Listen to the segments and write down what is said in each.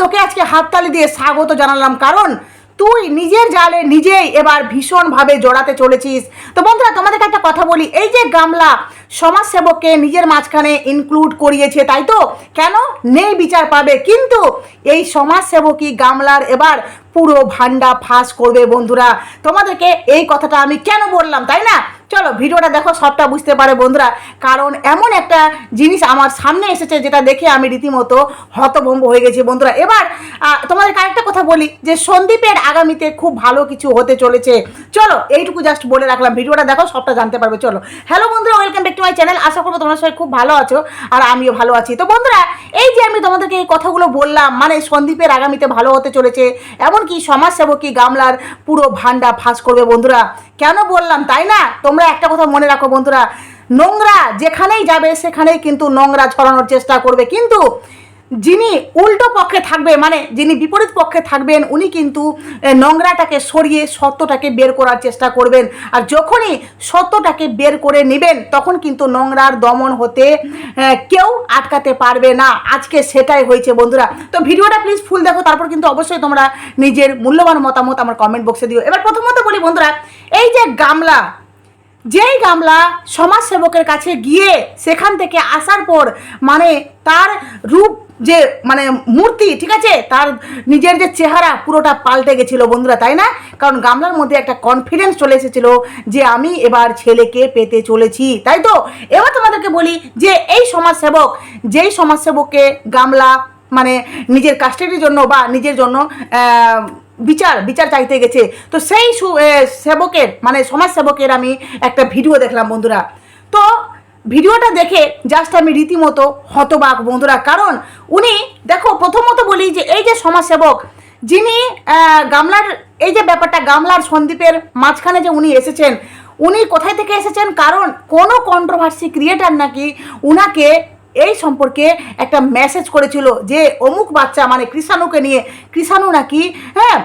তোকে আজকে হাততালি দিয়ে স্বাগত জানালাম, কারণ তুই নিজের জালে নিজেই এবার ভীষণভাবে জড়াতে চলেছিস। তো বন্ধুরা, তোমাদেরকে একটা কথা বলি, এই যে গামলা সমাজসেবককে নিজের মাঝখানে ইনক্লুড করিয়েছে, তাই তো? কেন? নেই বিচার পাবে, কিন্তু এই সমাজসেবকই গামলার এবার পুরো ভান্ডা ফাঁস করবে, বন্ধুরা। তোমাদেরকে এই কথাটা আমি কেন বললাম, তাই না? চলো ভিডিওটা দেখো সবটা বুঝতে পারে বন্ধুরা। কারণ এমন একটা জিনিস আমার সামনে এসেছে যেটা দেখে আমি রীতিমতো হতভম্ব হয়ে গেছি বন্ধুরা। এবার আহ, তোমাদেরকে আরেকটা কথা বলি যে সন্দীপের আগামীতে খুব ভালো কিছু হতে চলেছে। চলো এইটুকু জাস্ট বলে রাখলাম। ভিডিওটা দেখো সবটা জানতে পারবে চলো। হ্যালো বন্ধুরা welcome back to my channel আশা করব তোমরা সবাই খুব ভালো আছো আর আমিও ভালো আছি। তো বন্ধুরা এই যে আমি তোমাদেরকে এই কথাগুলো বললাম মানে সন্দীপের আগামীতে ভালো হতে চলেছে এমনকি সমাজসেবকী গামলার পুরো ভান্ডা ফাঁস করবে বন্ধুরা। কেন বললাম তাই না? তোমরা একটা কথা মনে রাখো বন্ধুরা, নোংরা যেখানেই যাবে সেখানেই কিন্তু নোংরা ছড়ানোর চেষ্টা করবে। কিন্তু যিনি উল্টো পক্ষে থাকবে মানে যিনি বিপরীত পক্ষে থাকবেন, উনি কিন্তু নোংরাটাকে সরিয়ে সত্যটাকে বের করার চেষ্টা করবেন। আর যখনই সত্যটাকে বের করে নেবেন, তখন কিন্তু নোংরার দমন হতে কেউ আটকাতে পারবে না। আজকে সেটাই হয়েছে বন্ধুরা। তো ভিডিওটা প্লিজ ফুল দেখো, তারপর কিন্তু অবশ্যই তোমরা নিজের মূল্যবান মতামত আমার কমেন্ট বক্সে দিও। এবার প্রথমত বলি বন্ধুরা, এই যে গামলা যেই গামলা সমাজসেবকের কাছে গিয়ে সেখান থেকে আসার পর মানে তার রূপ যে মানে মূর্তি, ঠিক আছে? তার নিজের যে চেহারা পুরোটা পাল্টে গেছিল বন্ধুরা, তাই না? কারণ গামলার মধ্যে একটা কনফিডেন্স চলে এসেছিল যে আমি এবার ছেলেকে পেতে চলেছি, তাই তো? এবার তোমাদেরকে বলি যে এই সমাজসেবক, যেই সমাজসেবককে গামলা মানে নিজের কাস্টাডির জন্য বা নিজের জন্য বিচার বিচার চাইতে গেছে। তো সেই সেবকের মানে সমাজ সেবকের আমি একটা ভিডিও দেখলাম বন্ধুরা। তো ভিডিওটা দেখে জাস্ট আমি রীতিমতো হতবাক বন্ধুরা। কারণ উনি, দেখো, প্রথমত বলি যে এই যে সমাজসেবক যিনি গামলার, এই যে ব্যাপারটা, গামলার সন্দীপের মাঝখানে যে উনি এসেছেন, উনি কোথায় থেকে এসেছেন? কারণ কোনো কন্ট্রোভার্সি ক্রিয়েটার নাকি উনাকে এই সম্পর্কে একটা মেসেজ করেছিল যে, অমুক বাচ্চা মানে কৃষাণুকে নিয়ে, কৃষাণু নাকি হ্যাঁ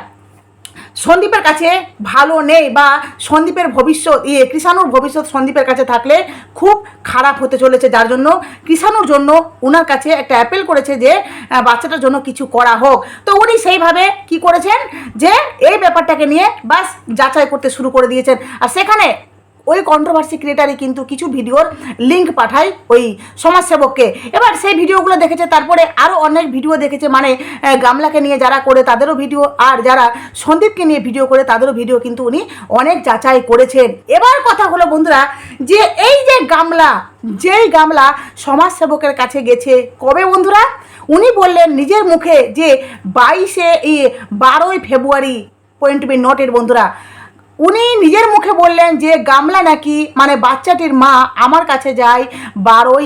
সন্দীপের কাছে ভালো নেই বা সন্দীপের ভবিষ্যৎ ইয়ে কৃষাণুর ভবিষ্যৎ সন্দীপের কাছে থাকলে খুব খারাপ হতে চলেছে। যার জন্য কৃষাণুর জন্য ওনার কাছে একটা অ্যাপেল করেছে যে বাচ্চাটার জন্য কিছু করা হোক। তো উনি সেইভাবে কি করেছেন যে, এই ব্যাপারটাকে নিয়ে বাস যাচাই করতে শুরু করে দিয়েছেন। আর সেখানে ওই কন্ট্রোভার্সি ক্রিয়েটারই কিন্তু কিছু ভিডিওর লিঙ্ক পাঠায় ওই সমাজসেবককে। এবার সেই ভিডিওগুলো দেখেছে, তারপরে আরও অনেক ভিডিও দেখেছে মানে গামলাকে নিয়ে যারা করে তাদেরও ভিডিও আর যারা সন্দীপকে নিয়ে ভিডিও করে তাদেরও ভিডিও কিন্তু উনি অনেক যাচাই করেছেন। এবার কথা হলো বন্ধুরা, যে এই যে গামলা, যেই গামলা সমাজসেবকের কাছে গেছে, কবে বন্ধুরা? উনি বললেন নিজের মুখে যে বাইশে বারোই ফেব্রুয়ারি পয়েন্ট বি নটের বন্ধুরা উনি নিজের মুখে বললেন যে, গামলা নাকি মানে বাচ্চাটির মা আমার কাছে যায় বারোই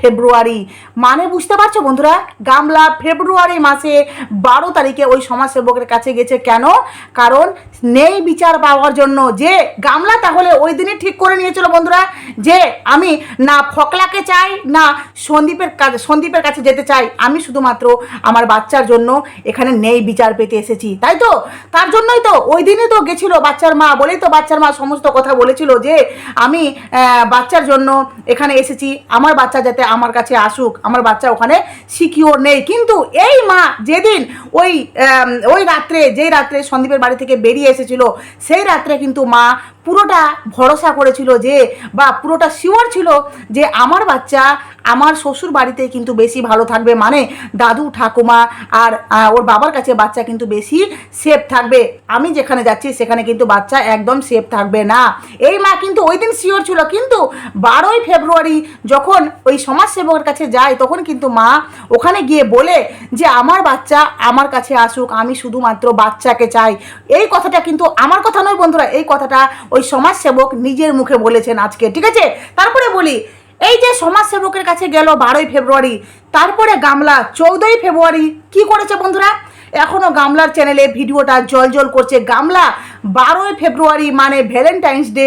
ফেব্রুয়ারি। মানে বুঝতে পারছ বন্ধুরা? গামলা ফেব্রুয়ারি মাসে বারো তারিখে ওই সমাজসেবকের কাছে গেছে। কেন? কারণ নেই বিচার পাওয়ার জন্য। যে, গামলা তাহলে ওই দিনই ঠিক করে নিয়েছিল বন্ধুরা যে, আমি না ফকলাকে চাই, না সন্দীপের কাছে সন্দীপের কাছে যেতে চাই। আমি শুধুমাত্র আমার বাচ্চার জন্য এখানে নেই বিচার পেতে এসেছি। তাই তো? তার জন্যই তো ওই দিনই তো গেছিল বাচ্চার মা। বলেই তো বাচ্চার মা সমস্ত কথা বলেছিল যে আমি বাচ্চার জন্য এখানে এসেছি, আমার বাচ্চা যাতে আমার কাছে আসুক, আমার বাচ্চা ওখানে সিকিওর নেই। কিন্তু এই মা যেদিন ওই ওই রাত্রে, যেই রাত্রে সন্দীপের বাড়ি থেকে বেরিয়ে এসেছিল, সেই রাত্রে কিন্তু মা পুরোটা ভরসা করেছিল যে, বা পুরোটা শিওর ছিল যে আমার বাচ্চা আমার শ্বশুর বাড়িতে কিন্তু বেশি ভালো থাকবে। মানে দাদু, ঠাকুমা আর ওর বাবার কাছে বাচ্চা কিন্তু বেশি সেফ থাকবে। আমি যেখানে যাচ্ছি, সেখানে কিন্তু বাচ্চা একদম সেফ থাকবে না। এই মা কিন্তু ওই দিন শিওর ছিল। কিন্তু বারোই ফেব্রুয়ারি যখন ওই সমাজসেবকের কাছে যায়, তখন কিন্তু মা ওখানে গিয়ে বলে যে, আমার বাচ্চা আমার কাছে আসুক। আমি শুধুমাত্র বাচ্চাকে চাই। এই কথাটা কিন্তু আমার কথা নয় বন্ধুরা, এই কথাটা ওই সমাজসেবক নিজের মুখে বলেছেন আজকে, ঠিক আছে? তারপরে বলি, এই যে সমাজসেবকের কাছে গেল বারোই ফেব্রুয়ারি, তারপরে গামলা চৌদ্দই ফেব্রুয়ারি, কি করেছে বন্ধুরা? এখনও গামলার চ্যানেলে ভিডিওটা জল জল করছে। গামলা বারোই ফেব্রুয়ারি মানে ভ্যালেন্টাইন্স ডে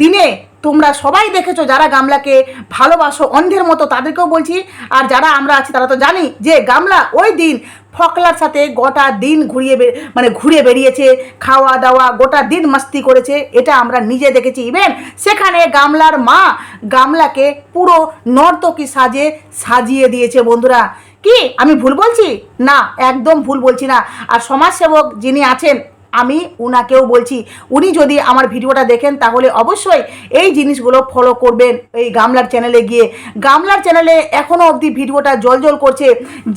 দিনে তোমরা সবাই দেখেছ যারা গামলাকে ভালোবাসো, অন্ধের মতো তাদেরকেও বলছি। আর যারা আমরা আছি, তারা তো জানি যে গামলা ওই দিন ফকলার সাথে গোটা দিন ঘুরিয়ে মানে ঘুরে বেরিয়েছে খাওয়া দাওয়া গোটা দিন মাস্তি করেছে, এটা আমরা নিজে দেখেছি। ইভেন সেখানে গামলার মা গামলাকে পুরো নর্তকী সাজে সাজিয়ে দিয়েছে, বন্ধুরা। কি? আমি ভুল বলছি? না, একদম ভুল বলছি না। আর সমাজসেবক যিনি আছেন আমি উনাকেও বলছি, উনি যদি আমার ভিডিওটা দেখেন তাহলে অবশ্যই এই জিনিসগুলো ফলো করবেন এই গামলার চ্যানেলে গিয়ে। গামলার চ্যানেলে এখনও অবধি ভিডিওটা জল জল করছে।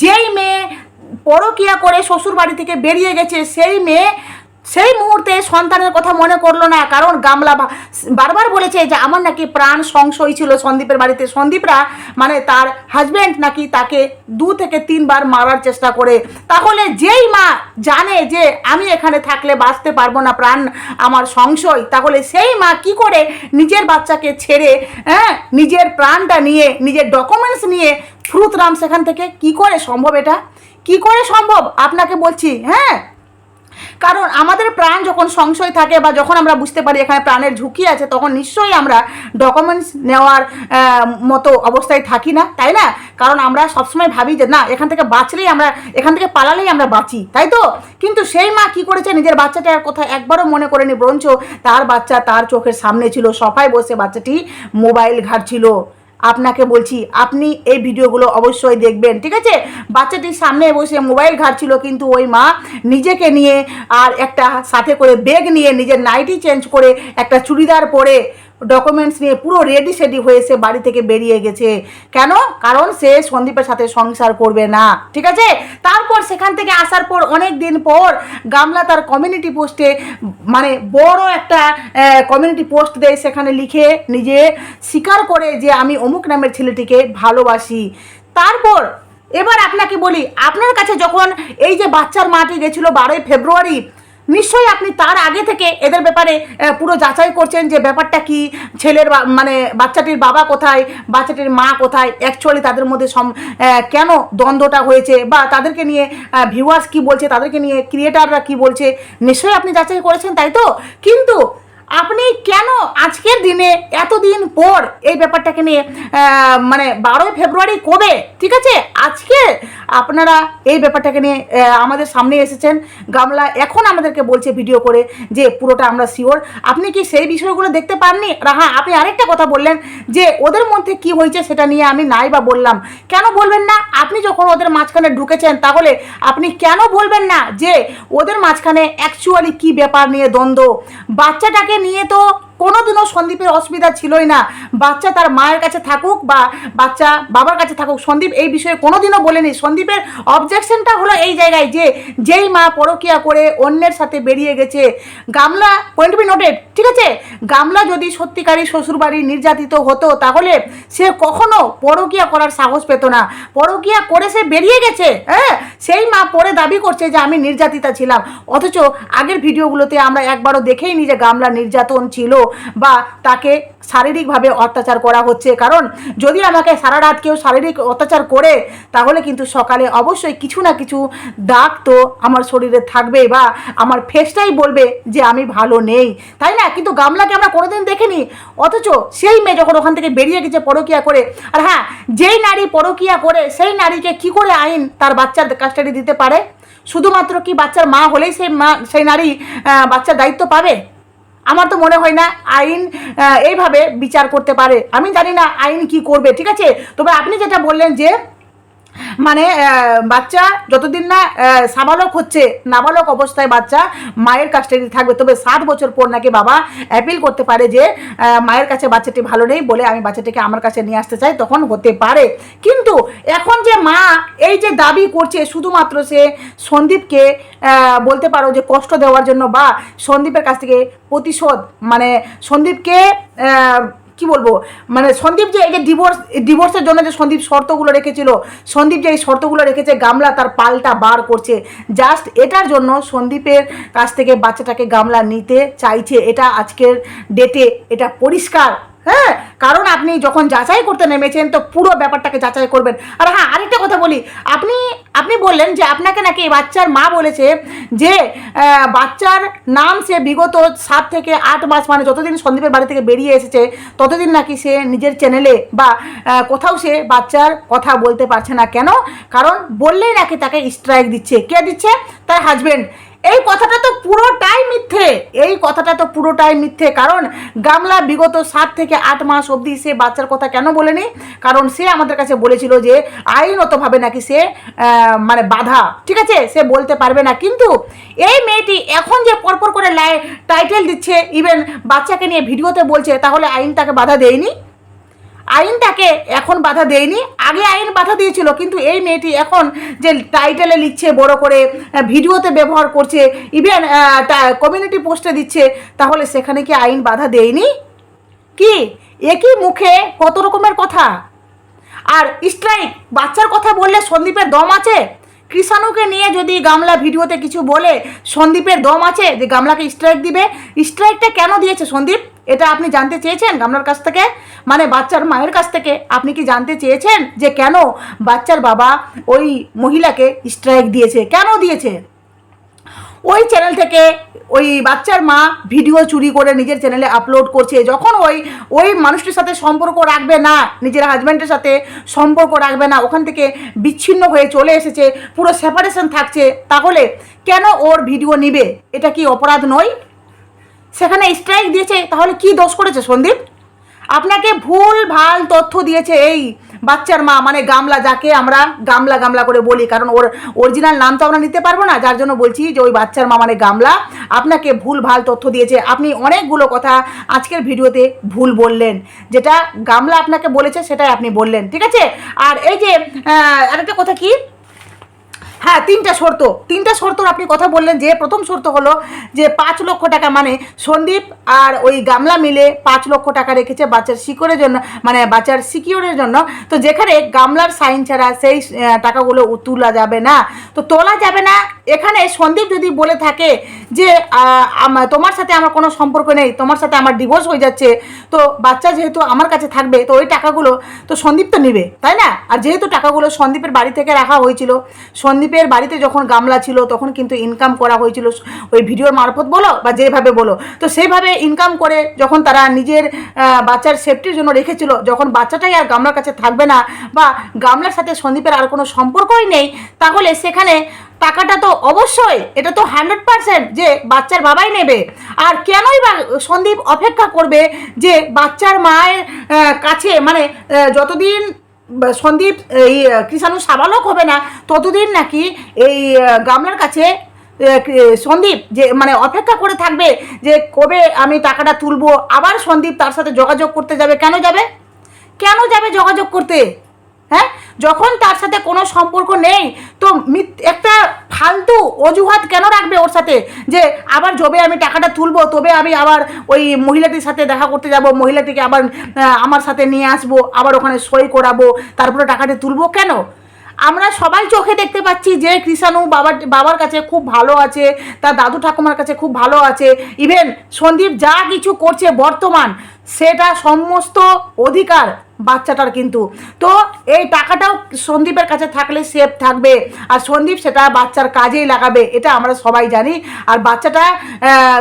যেই মেয়ে পরকিয়া করে শ্বশুর বাড়ি থেকে বেরিয়ে গেছে, সেই মেয়ে সেই মুহূর্তে সন্তানের কথা মনে করল না, কারণ গামলা বারবার বলেছে যে আমার নাকি প্রাণ সংশয় ছিল সন্দীপের বাড়িতে। সন্দীপরা মানে তার হাজব্যান্ড নাকি তাকে দু থেকে তিনবার মারার চেষ্টা করে। তাহলে যেই মা জানে যে আমি এখানে থাকলে বাঁচতে পারব না, প্রাণ আমার সংশয়, তাহলে সেই মা কি করে নিজের বাচ্চাকে ছেড়ে হ্যাঁ নিজের প্রাণটা নিয়ে, নিজের ডকুমেন্টস নিয়ে ফ্রুতরাম সেখান থেকে কি করে সম্ভব এটা? কি করে সম্ভব? আপনাকে বলছি হ্যাঁ কারণ আমাদের প্রাণ যখন সংশয় থাকে বা যখন আমরা বুঝতে পারি এখানে প্রাণের ঝুঁকি আছে, তখন নিশ্চয়ই আমরা ডকুমেন্টস নেওয়ার মতো অবস্থায় থাকি না, তাই না? কারণ আমরা সবসময় ভাবি যে, না, এখান থেকে বাঁচলেই আমরা, এখান থেকে পালালেই আমরা বাঁচি তাই তো? কিন্তু সেই মা কি করেছে? নিজের বাচ্চাটার কথা একবারও মনে করেনি, বরঞ্চ তার বাচ্চা তার চোখের সামনে ছিল, সফায় বসে বাচ্চাটি মোবাইল ঘাটছিল। আপনাকে বলছি, আপনি এই ভিডিওগুলো অবশ্যই দেখবেন, ঠিক আছে? বাচ্চাটির সামনে বসে মোবাইল ঘাটছিল, কিন্তু ওই মা নিজেকে নিয়ে আর একটা সাথে করে ব্যাগ নিয়ে নিজের নাইটি চেঞ্জ করে একটা চুড়িদার পরে ডকুমেন্টস নিয়ে পুরো রেডি সেডি হয়ে সে বাড়ি থেকে বেরিয়ে গেছে। কেন? কারণ সে সন্দীপের সাথে সংসার করবে না। ঠিক আছে? তারপর সেখান থেকে আসার পর অনেক দিন পর গামলা তার কমিউনিটি পোস্টে মানে বড় একটা কমিউনিটি পোস্ট দেয় সেখানে লিখে নিজে স্বীকার করে যে আমি অমুক নামের ছেলেটিকে ভালোবাসি। তারপর এবার আপনাকে বলি, আপনার কাছে যখন এই যে বাচ্চার মাটি গেছিল বারোই ফেব্রুয়ারি নিশ্চয়ই আপনি তার আগে থেকে এদের ব্যাপারে পুরো যাচাই করছেন যে ব্যাপারটা কি? ছেলের মানে বাচ্চাটির বাবা কোথায়? বাচ্চাটির মা কোথায়? অ্যাকচুয়ালি তাদের মধ্যে সম কেন দ্বন্দ্বটা হয়েছে? বা তাদেরকে নিয়ে ভিউয়ার্স কি বলছে? তাদেরকে নিয়ে ক্রিয়েটাররা কি বলছে? নিশ্চয়ই আপনি যাচাই করেছেন, তাই তো? কিন্তু আপনি কেন আজকের দিনে, এতদিন পর এই ব্যাপারটাকে নিয়ে মানে বারোই ফেব্রুয়ারি কবে? ঠিক আছে? আজকে আপনারা এই ব্যাপারটাকে নিয়ে আমাদের সামনে এসেছেন। গামলা এখন আমাদেরকে বলছে ভিডিও করে যে পুরোটা আমরা শিওর আপনি কি সেই বিষয়গুলো দেখতে পাননি? হ্যাঁ আপনি আরেকটা কথা বললেন যে ওদের মধ্যে কি হয়েছে সেটা নিয়ে আমি নাই বা বললাম। কেন বলবেন না? আপনি যখন ওদের মাঝখানে ঢুকেছেন, তাহলে আপনি কেন বলবেন না যে ওদের মাঝখানে অ্যাকচুয়ালি কি ব্যাপার নিয়ে দ্বন্দ্ব? বাচ্চাটাকে নিয়ে তো কোনোদিনও সন্দীপের অসুবিধা ছিলই না। বাচ্চা তার মায়ের কাছে থাকুক বা বাচ্চা বাবার কাছে থাকুক, সন্দীপ এই বিষয়ে কোনোদিনও বলেনি। সন্দীপের অবজেকশনটা হলো এই জায়গায় যে, যেই মা পরকিয়া করে অন্যের সাথে বেরিয়ে গেছে। গামলা পয়েন্ট বি নোটেড ঠিক আছে? গামলা যদি সত্যিকারই শ্বশুরবাড়ি নির্যাতিত হতো, তাহলে সে কখনো পরকিয়া করার সাহস পেত না। পরকিয়া করে সে বেরিয়ে গেছে হ্যাঁ? সেই মা পরে দাবি করছে যে, আমি নির্যাতিতা ছিলাম। অথচ আগের ভিডিওগুলোতে আমরা একবারও দেখেই নি যে, গামলা নির্যাতন ছিল। বা তাকে শারীরিকভাবে অত্যাচার করা হচ্ছে। কারণ যদি আমাকে সারা রাত কেউ শারীরিক অত্যাচার করে, তাহলে কিন্তু সকালে অবশ্যই কিছু না কিছু দাগ তো আমার শরীরে থাকবে বা আমার ফেসটাই বলবে যে আমি ভালো নেই। তাই না? কিন্তু গামলাকে আমরা কোনোদিন দেখিনি। অথচ সেই মেয়ে যখন ওখান থেকে বেরিয়ে গেছে পরকিয়া করে, আর হ্যাঁ যেই নারী পরকিয়া করে, সেই নারীকে কি করে আইন তার বাচ্চার কাস্টাডি দিতে পারে? শুধুমাত্র কি বাচ্চার মা হলেই সেই মা, সেই নারী বাচ্চার দায়িত্ব পাবে? আমার তো মনে হয় না আইন এইভাবে বিচার করতে পারে। আমি জানি না আইন কি করবে, ঠিক আছে? তবে আপনি যেটা বললেন যে মানে বাচ্চা যতদিন না সাবালক হচ্ছে, নাবালক অবস্থায় বাচ্চা মায়ের কাস্টাডি থাকবে, তবে সাত বছর পর নাকি বাবা অ্যাপিল করতে পারে যে মায়ের কাছে বাচ্চাটি ভালো নেই বলে আমি বাচ্চাটিকে আমার কাছে নিয়ে আসতে চাই, তখন হতে পারে। কিন্তু এখন যে মা এই যে দাবি করছে, শুধুমাত্র সে সন্দীপকে বলতে পারো যে কষ্ট দেওয়ার জন্য বা সন্দীপের কাছ থেকে প্রতিশোধ মানে সন্দীপকে কি বলব? মানে সন্দীপ যে এই যে ডিভোর্স ডিভোর্সের জন্য যে সন্দীপ শর্তগুলো রেখেছিল, সন্দীপ যে এই শর্তগুলো রেখেছে, গামলা তার পাল্টা বার করছে। জাস্ট এটার জন্য সন্দীপের কাছ থেকে বাচ্চাটাকে গামলা নিতে চাইছে। এটা আজকের ডেটে এটা পরিষ্কার। হ্যাঁ কারণ আপনি যখন যাচাই করতে নেমেছেন তো পুরো ব্যাপারটাকে যাচাই করবেন। আর হ্যাঁ আরেকটা কথা বলি, আপনি আপনি বললেন যে আপনাকে নাকি এই বাচ্চার মা বলেছে যে বাচ্চার নাম সে বিগত সাত থেকে আট মাস মানে যতদিন সন্দীপের বাড়ি থেকে বেরিয়ে এসেছে, ততদিন নাকি সে নিজের চ্যানেলে বা কোথাও সে বাচ্চার কথা বলতে পারছে না। কেন? কারণ বললেই নাকি তাকে স্ট্রাইক দিচ্ছে। কে দিচ্ছে? তার হাজবেন্ড এই কথাটা তো পুরোটাই মিথ্যে। এই কথাটা তো পুরোটাই মিথ্যে, কারণ গামলা বিগত সাত থেকে আট মাস অবধি সে বাচ্চার কথা কেন বলেনি? কারণ সে আমাদের কাছে বলেছিল যে, আইনতভাবে নাকি সে মানে বাধা, ঠিক আছে? সে বলতে পারবে না। কিন্তু এই মেয়েটি এখন যে পরপর করে টাইটেল দিচ্ছে ইভেন বাচ্চাকে নিয়ে ভিডিওতে বলছে, তাহলে আইন তাকে বাধা দেয়নি? আইন তাকে এখন বাধা দেয়নি। আগে আইন বাধা দিয়েছিল, কিন্তু এই মেয়েটি এখন যে টাইটেলে লিখছে, বড় করে ভিডিওতে ব্যবহার করছে ইভেন কমিউনিটি পোস্টে দিচ্ছে, তাহলে সেখানে কি আইন বাধা দেয়নি? কি? একই মুখে কত রকমের কথা? আর স্ট্রাইক বাচ্চার কথা বললে সন্দীপের দম আছে? কৃষাণুকে নিয়ে যদি গামলা ভিডিওতে কিছু বলে, সন্দীপের দম আছে যে গামলাকে স্ট্রাইক দিবে? স্ট্রাইকটা কেন দিয়েছে সন্দীপ? এটা আপনি জানতে চেয়েছেন গামলার কাছ থেকে? মানে বাচ্চার মায়ের কাছ থেকে আপনি কি জানতে চেয়েছেন যে কেন বাচ্চার বাবা ওই মহিলাকে স্ট্রাইক দিয়েছে? কেন দিয়েছে? ওই চ্যানেল থেকে ওই বাচ্চার মা ভিডিও চুরি করে নিজের চ্যানেলে আপলোড করছে। যখন ওই ওই মানুষটির সাথে সম্পর্ক রাখবে না, নিজের হাজব্যান্ডের সাথে সম্পর্ক রাখবে না, ওখান থেকে বিচ্ছিন্ন হয়ে চলে এসেছে, পুরো সেপারেশন থাকছে, তাহলে কেন ওর ভিডিও নিবে? এটা কি অপরাধ নয়? সেখানে স্ট্রাইক দিয়েছে, তাহলে কি দোষ করেছে সন্দীপ? আপনাকে ভুল, ভালো তথ্য দিয়েছে এই বাচ্চার মা মানে গামলা, যাকে আমরা গামলা গামলা করে বলি, কারণ ওর অরিজিনাল নাম তো আমরা নিতে পারব না, যার জন্য বলছি যে ওই বাচ্চার মা মানে গামলা, আপনাকে ভুল, ভালো তথ্য দিয়েছে। আপনি অনেকগুলো কথা আজকের ভিডিওতে ভুল বললেন, যেটা গামলা আপনাকে বলেছে, সেটাই আপনি বললেন, ঠিক আছে? আর এই যে আরেকটা কথা কি? হ্যাঁ তিনটা শর্ত। তিনটা শর্ত আপনি কথা বললেন যে, প্রথম শর্ত হলো যে, পাঁচ লক্ষ টাকা মানে সন্দীপ আর ওই গামলা মিলে পাঁচ লক্ষ টাকা রেখেছে বাচ্চার শিকড়ের জন্য মানে বাচ্চার সিকিউরের জন্য। তো যেখানে গামলার সাইন ছাড়া সেই টাকাগুলো তোলা যাবে না। তো তোলা যাবে না এখানে সন্দীপ যদি বলে থাকে যে তোমার সাথে আমার কোনো সম্পর্ক নেই, তোমার সাথে আমার ডিভোর্স হয়ে যাচ্ছে, তো বাচ্চা যেহেতু আমার কাছে থাকবে, তো ওই টাকাগুলো, তো সন্দীপ তো নেবে, তাই না? আর যেহেতু টাকাগুলো সন্দীপের বাড়ি থেকে রাখা হয়েছিল, সন্দীপের বাড়িতে যখন গামলা ছিল, তখন কিন্তু ইনকাম করা হয়েছিল, ওই ভিডিওর মারফত বলো বা যেভাবে বলো, তো সেইভাবে ইনকাম করে যখন তারা নিজের বাচ্চার সেফটির জন্য রেখেছিল, যখন বাচ্চাটাই আর গামলার কাছে থাকবে না বা গামলার সাথে সন্দীপের আর কোনো সম্পর্কই নেই, তাহলে সেখানে টাকাটা তো অবশ্যই, এটা তো হান্ড্রেড পার্সেন্ট যে বাচ্চার বাবাই নেবে। আর কেনই বা সন্দীপ অপেক্ষা করবে যে বাচ্চার মায়ের কাছে মানে যতদিন সন্দীপ এই কৃষাণু সাবালক হবে না, ততদিন নাকি এই গামলার কাছে সন্দীপ যে মানে অপেক্ষা করে থাকবে যে কবে আমি টাকাটা তুলবো, আবার সন্দীপ তার সাথে যোগাযোগ করতে যাবে। কেন যাবে? কেন যাবে যোগাযোগ করতে? হ্যাঁ? যখন তার সাথে কোনো সম্পর্ক নেই, তো একটা ফালতু অজুহাত কেন রাখবে ওর সাথে? যে আবার যবে আমি টাকাটা তুলবো, তবে আমি আবার ওই মহিলাটির সাথে দেখা করতে যাব, মহিলাটিকে আবার আমার সাথে নিয়ে আসব, আবার ওখানে সই করাবো, তারপরে টাকাটা তুলবো কেন? আমরা সবাই চোখে দেখতে পাচ্ছি যে কৃষাণু বাবার বাবার কাছে খুব ভালো আছে, তার দাদু ঠাকুমার কাছে খুব ভালো আছে। ইভেন সন্দীপ যা কিছু করছে বর্তমান সেটা সমস্ত অধিকার বাচ্চাটার কিন্তু। তো এই টাকাটাও সন্দীপের কাছে থাকলে সেফ থাকবে। আর সন্দীপ সেটা বাচ্চার কাজেই লাগাবে, এটা আমরা সবাই জানি। আর বাচ্চাটা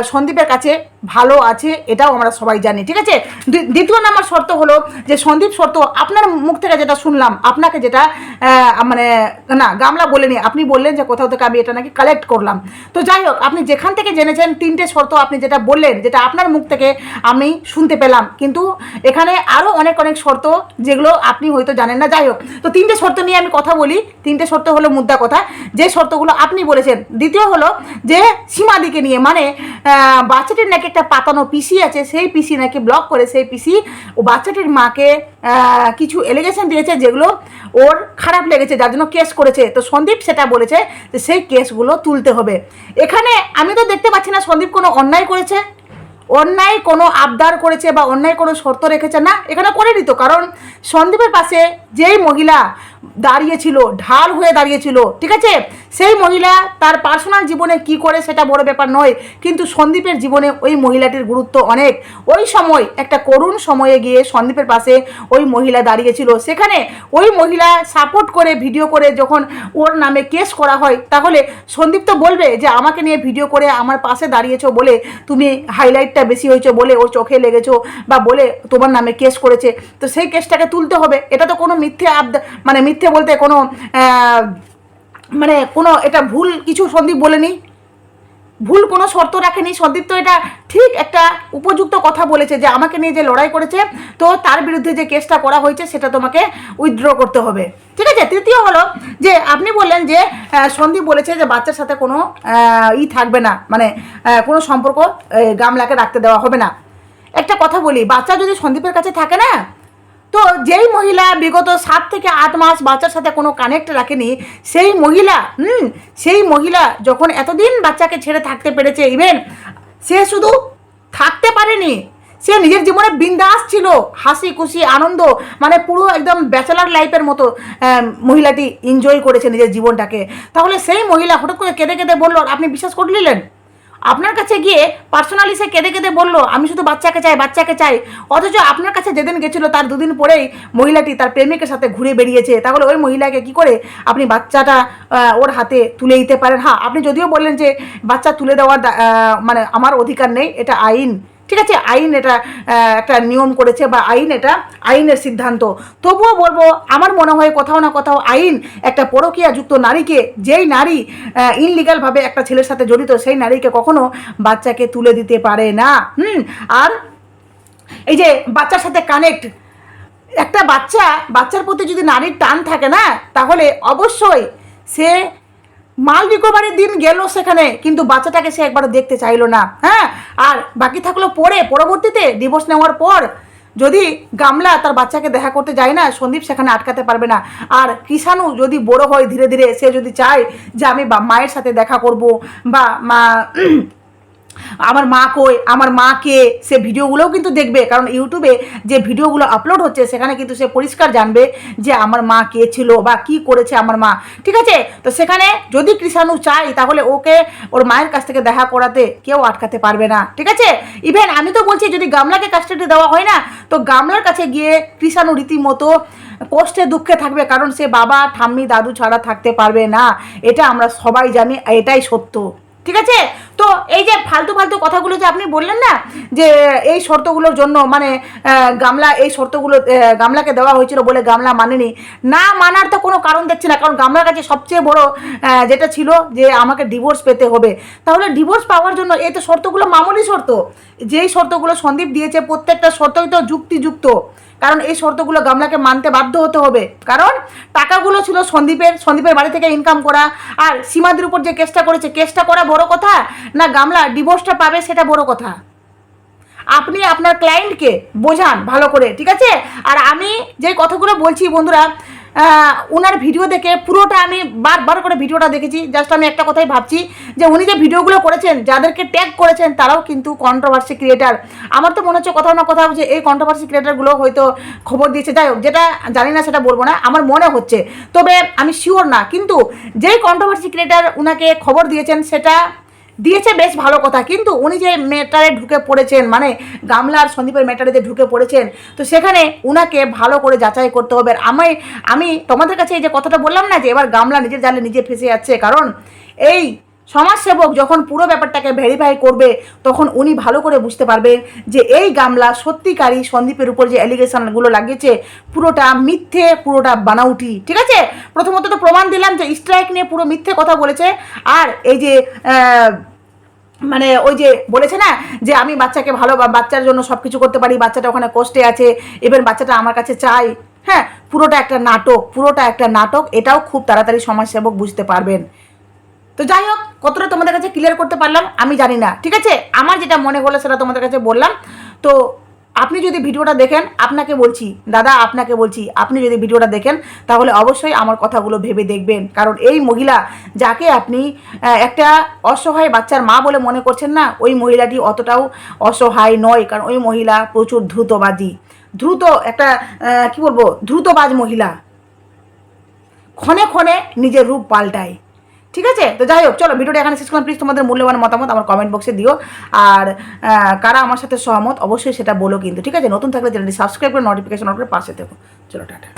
সন্দীপের কাছে ভালো আছে, এটাও আমরা সবাই জানি, ঠিক আছে? দ্বি- দ্বিতীয় নাম্বার শর্ত হলো যে সন্দীপ শর্ত, আপনার মুখ থেকে যেটা শুনলাম, আপনাকে যেটা মানে না, গামলা বলেনি, আপনি বললেন যে কোথাও থেকে আমি এটা নাকি কালেক্ট করলাম। তো যাই হোক, আপনি যেখান থেকে জেনেছেন, তিনটে শর্ত আপনি যেটা বললেন, যেটা আপনার মুখ থেকে আমি শুনতে পেলাম। কিন্তু এখানে আরও অনেক অনেক শর্ত যেগুলো আপনি হয়তো জানেন না। যাই হোক, তো তিনটে শর্ত নিয়ে আমি কথা বলি। তিনটে শর্ত হলো মুদ্রা কথা। যে শর্তগুলো আপনি বলেছেন, দ্বিতীয় হলো যে সীমাদিকে নিয়ে মানে বাচ্চাটির নাকি একটা পাতানো পিসি আছে, সেই পিসি নাকি ব্লক করে সেই পিসি ও বাচ্চাটির মাকে কিছু এলিগেশন দিয়েছে যেগুলো ওর খারাপ লেগেছে, যার জন্য কেস করেছে। তো সন্দীপ সেটা বলেছে যে সেই কেসগুলো তুলতে হবে। এখানে আমি তো দেখতে পাচ্ছি না সন্দীপ কোনো অন্যায় করেছে। অন্যায় কোনো আবদার করেছে বা অন্যায় কোনো শর্ত রেখেছে না, এখানে করে নিত কারণ সন্দীপের পাশে যেই মহিলা দাঁড়িয়েছিল, ঢাল হয়ে দাঁড়িয়েছিল, ঠিক আছে? সেই মহিলা তার পার্সোনাল জীবনে কি করে সেটা বড় ব্যাপার নয়, কিন্তু সন্দীপের জীবনে ওই মহিলাটির গুরুত্ব অনেক। ওই সময়, একটা করুণ সময়ে গিয়ে সন্দীপের পাশে ওই মহিলা দাঁড়িয়েছিল। সেখানে ওই মহিলা সাপোর্ট করে ভিডিও করে, যখন ওর নামে কেস করা হয়, তাহলে সন্দীপ তো বলবে যে, আমাকে নিয়ে ভিডিও করে আমার পাশে দাঁড়িয়েছো বলে তুমি হাইলাইটটা বেশি হয়েছো বলে ওর চোখে লেগেছো বা বলে তোমার নামে কেস করেছে। তো সেই কেসটাকে তুলতে হবে। এটা তো কোনো মিথ্যে আবদা মানে মিথ্যে বলতে কোনো মানে কোনো এটা ভুল কিছু সন্দীপ বলেনি? ভুল কোনো শর্ত রাখেনি? সন্দীপ তো এটা ঠিক একটা উপযুক্ত কথা বলেছে যে আমাকে নিয়ে যে লড়াই করেছে, তো তার বিরুদ্ধে যে কেসটা করা হয়েছে সেটা তোমাকে উইথড্র করতে হবে। ঠিক আছে? তৃতীয় হলো যে আপনি বললেন যে সন্দীপ বলেছে যে বাচ্চার সাথে কোনো ই থাকবে না মানে কোনো সম্পর্ক গামলাকে রাখতে দেওয়া হবে না। একটা কথা বলি, বাচ্চা যদি সন্দীপের কাছে থাকে না তো যেই মহিলা বিগত সাত থেকে আট মাস বাচ্চার সাথে কোনো কানেক্ট রাখেনি, সেই মহিলা, হুম, সেই মহিলা যখন এতদিন বাচ্চাকে ছেড়ে থাকতে পেরেছে ইভেন সে শুধু থাকতে পারেনি, সে নিজের জীবনে বিন্দাস ছিল, হাসি খুশি, আনন্দ মানে পুরো একদম ব্যাচেলার লাইফের মতো মহিলাটি এনজয় করেছে নিজের জীবনটাকে। তাহলে সেই মহিলা হঠাৎ করে কেঁদে কেঁদে বলল, আপনি বিশ্বাস করে নিলেন? আপনার কাছে গিয়ে পার্সোনালি সে কেঁদে কেঁদে বলল, আমি শুধু বাচ্চাকে চাই বাচ্চাকে চাই। অথচ আপনার কাছে যেদিন গেছিল, তার দুদিন পরেই মহিলাটি তার প্রেমিকের সাথে ঘুরে বেরিয়েছে তাহলে ওই মহিলাকে কি করে আপনি বাচ্চাটা ওর হাতে তুলে দিতে পারেন? হ্যাঁ আপনি যদিও বললেন যে বাচ্চা তুলে দেওয়ার মানে আমার অধিকার নেই, এটা আইন। ঠিক আছে, আইন এটা একটা নিয়ম করেছে বা আইন এটা আইনের সিদ্ধান্ত। তবুও বলব, আমার মনে হয় কোথাও না কোথাও আইন একটা পরকীয়াযুক্ত নারীকে, যেই নারী ইনলিগালভাবে একটা ছেলের সাথে জড়িত, সেই নারীকে কখনো বাচ্চাকে তুলে দিতে পারে না। হুম, আর এই যে বাচ্চার সাথে কানেক্ট একটা বাচ্চা, বাচ্চার প্রতি যদি নারীর টান থাকে না, তাহলে অবশ্যই সে মাল রিকভারির দিন গেল সেখানে, কিন্তু বাচ্চাটাকে সে একবার দেখতে চাইলো না। হ্যাঁ? আর বাকি থাকল পরে, পরবর্তীতে ডিভোর্স নেওয়ার পর, যদি গামলা তার বাচ্চাকে দেখা করতে যায় না, সন্দীপ সেখানে আটকাতে পারবে না। আর কিষাণু যদি বড় হয়, ধীরে ধীরে সে যদি চায় যে আমি বা- মায়ের সাথে দেখা করব, বা মা আমার মা কই, আমার মা কে, সে ভিডিওগুলোও কিন্তু দেখবে। কারণ ইউটিউবে যে ভিডিওগুলো আপলোড হচ্ছে, সেখানে কিন্তু সে পরিষ্কার জানবে যে আমার মা কে ছিল বা কি করেছে আমার মা। ঠিক আছে? তো সেখানে যদি কৃষাণু চাই তাহলে ওকে ওর মায়ের কাছ থেকে দেখা করাতে কেউ আটকাতে পারবে না। ঠিক আছে? ইভেন আমি তো বলছি, যদি গামলাকে কাস্টাডি দেওয়া হয় না, তো গামলার কাছে গিয়ে কৃষাণু রীতিমতো কষ্টে দুঃখে থাকবে, কারণ সে বাবা, ঠাম্মি, দাদু ছাড়া থাকতে পারবে না। এটা আমরা সবাই জানি, এটাই সত্য। ঠিক আছে? তো এই যে ফালতু ফালতু কথাগুলো যে আপনি বললেন না, যে এই শর্তগুলোর জন্য মানে গামলা, এই শর্তগুলো গামলাকে দেওয়া হয়েছিল বলে গামলা মানেনি। না মানার তো কোনো কারণ দেখছি না, কারণ গামলার কাছে সবচেয়ে বড় যেটা ছিল যে আমাকে ডিভোর্স পেতে হবে। তাহলে ডিভোর্স পাওয়ার জন্য এই তো শর্তগুলো মামুলি শর্ত। যেই শর্তগুলো সন্দীপ দিয়েছে, প্রত্যেকটা শর্তই তো যুক্তিযুক্ত। কারণ এই শর্তগুলো গামলাকে মানতে বাধ্য হতে হবে। কারণ টাকাগুলো ছিল সন্দীপের সন্দীপের বাড়ি থেকে ইনকাম করা। আর সীমাদের উপর যে কেসটা করেছে, কেসটা করা বড় কথা না গামলা ডিভোর্সটা পাবে সেটা বড় কথা? আপনি আপনার ক্লায়েন্টকে বোঝান ভালো করে, ঠিক আছে? আর আমি যে কথাগুলো বলছি বন্ধুরা ওনার ভিডিও দেখে পুরোটা আমি বারবার করে ভিডিওটা দেখেছি। জাস্ট আমি একটা কথাই ভাবছি যে উনি যে ভিডিওগুলো করেছেন, যাদেরকে ট্যাগ করেছেন, তারাও কিন্তু কন্ট্রোভার্সি ক্রিয়েটার আমার তো মনে হচ্ছে কোথাও না কোথাও যে এই কন্ট্রোভার্সি ক্রিয়েটারগুলো হয়তো খবর দিয়েছে। যাই হোক, যেটা জানি না সেটা বলব না, আমার মনে হচ্ছে। তবে আমি শিওর না, কিন্তু যেই কন্ট্রোভার্সি ক্রিয়েটার উনাকে খবর দিয়েছেন, সেটা দিয়েছে বেশ ভালো কথা, কিন্তু উনি যে মেটারে ঢুকে পড়েছেন মানে গামলা আর সন্দীপের মেটারে যে ঢুকে পড়েছেন, তো সেখানে উনাকে ভালো করে যাচাই করতে হবে। আমি আমি তোমাদের কাছে এই যে কথাটা বললাম না যে এবার গামলা নিজের জালে নিজে ফেসে যাচ্ছে, কারণ এই সমাজসেবক যখন পুরো ব্যাপারটাকে ভেরিফাই করবে, তখন উনি ভালো করে বুঝতে পারবেন যে এই গামলা সত্যিকারই সন্দীপের উপর যে অ্যালিগেশনগুলো লাগিয়েছে, পুরোটা মিথ্যে, পুরোটা বানাউটি, ঠিক আছে? প্রথমত তো প্রমাণ দিলাম যে স্ট্রাইক নিয়ে পুরো মিথ্যে কথা বলেছে, আর এই যে মানে ওই যে বলেছে না যে আমি বাচ্চাকে ভালো বাচ্চার জন্য সব কিছু করতে পারি, বাচ্চাটা ওখানে কষ্টে আছে এবার বাচ্চাটা আমার কাছে চাই হ্যাঁ? পুরোটা একটা নাটক, পুরোটা একটা নাটক, এটাও খুব তাড়াতাড়ি সমাজসেবক বুঝতে পারবেন। তো যাই হোক কতটা তোমাদের কাছে ক্লিয়ার করতে পারলাম, আমি জানি না, ঠিক আছে? আমার যেটা মনে হলো সেটা তোমাদের কাছে বললাম। তো আপনি যদি ভিডিওটা দেখেন, আপনাকে বলছি, দাদা আপনাকে বলছি, আপনি যদি ভিডিওটা দেখেন, তাহলে অবশ্যই আমার কথাগুলো ভেবে দেখবেন। কারণ এই মহিলা যাকে আপনি একটা অসহায় বাচ্চার মা বলে মনে করছেন না, ওই মহিলাটি অতটাও অসহায় নয়, কারণ ওই মহিলা প্রচুর দ্রুতবাদী দ্রুত একটা কি বলব? দ্রুতবাজ মহিলা। ক্ষণে ক্ষণে নিজের রূপ পাল্টায়। ঠিক আছে? তো যাই হোক, চলো, ভিডিওটা এখানে শেষ করলাম। প্লিজ তোমাদের মূল্যবান মতামত আমার কমেন্ট বক্সে দিও। আর কারা আমার সাথে সহমত, অবশ্যই সেটা বলো কিন্তু, ঠিক আছে? নতুন থাকলে চ্যানেলটি সাবস্ক্রাইব করে নোটিফিকেশন অন করে পাশে থেকো। চলো, টাটা।